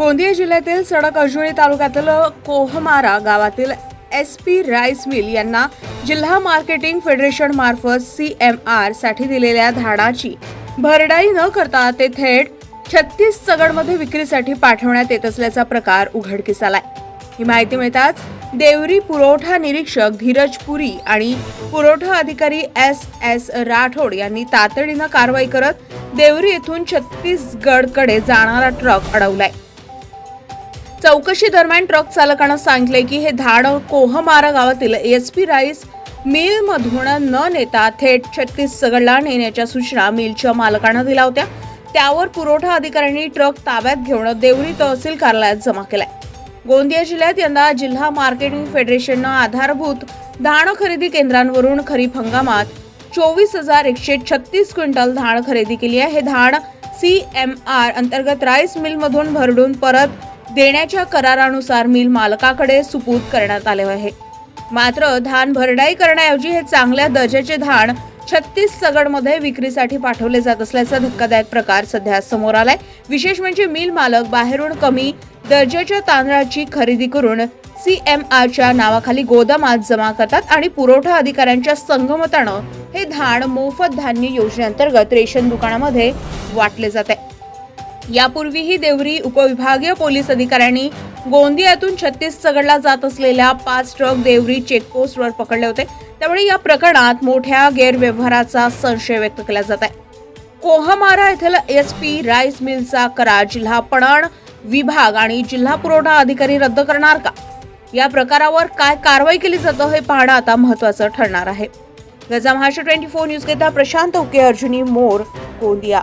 गोंदिया जिल्ह्यातील सडक अजुळी तालुक्यातील कोहमारा गावातील एस पी राईस मिल यांना जिल्हा मार्केटिंग फेडरेशन मार्फत सी एम आरसाठी दिलेल्या धाडाची भरडाई न करता ते थेट छत्तीस चगडमध्ये विक्रीसाठी पाठवण्यात येत असल्याचा प्रकार उघडकीस आलाय ही माहिती मिळताच देवरी पुरवठा निरीक्षक धीरज पुरी आणि पुरवठा अधिकारी एस एस राठोड यांनी तातडीनं कारवाई करत देवरी येथून छत्तीसगडकडे जाणारा ट्रक अडवलाय. चौकशी दरम्यान ट्रक चालकानं सांगितले की हे धाड कोहमारा गावातील एस पी राईस मिल मधून न नेता थेट छत्तीसगडला नेण्याच्या सूचना मिलच्या मालकानं दिल्या होत्या. त्यावर पुरवठा अधिकाऱ्यांनी ट्रक ताब्यात घेऊन देवरी तहसील कार्यालयात जमा केलाय. गोंदिया जिल्ह्यात यंदा जिल्हा मार्केटिंग फेडरेशननं आधारभूत धान खरेदी केंद्रांवरून खरीप हंगामात चोवीस हजार एकशे छत्तीस क्विंटल धान खरेदी केली आहे. हे धान सी एम आर अंतर्गत राईस मिलमधून भरडून परत देण्याच्या करारानुसार मिल मालकाकडे सुपूर्द करण्यात आले आहे. मात्र धान भरडाई करण्याऐवजी हे चांगल्या दर्जाचे धान छत्तीस सगडमध्ये विक्रीसाठी पाठवले जात असल्याचा धक्कादायक प्रकार सध्या समोर आलाय. विशेष म्हणजे मिल मालक बाहेरून कमी दर्जाच्या तांदळाची खरेदी करून सी एम आरच्या नावाखाली गोदामात जमा करतात आणि पुरवठा अधिकाऱ्यांच्या संगमतानं हे धान मोफत धान्य योजनेअंतर्गत रेशन दुकानामध्ये वाटले जाते. यापूर्वीही देवरी उपविभागीय पोलीस अधिकाऱ्यांनी गोंदियातून छत्तीसगडला जात असलेल्या पाच ट्रक देवरी चेकपोस्टवर पकडले होते. त्यामुळे या प्रकरणात मोठ्या गैरव्यवहाराचा संशय व्यक्त केला जात आहे. कोहमारा येथील एस पी राईस मिलचा करार जिल्हा पणन विभाग आणि जिल्हा पुरवठा अधिकारी रद्द करणार का? या प्रकारावर काय कारवाई केली जातं हे पाहणं आता महत्वाचं ठरणार आहे. गजा महाराष्ट्र ट्वेंटी फोर न्यूज घेता प्रशांत उके अर्जुनी मोर गोंदिया.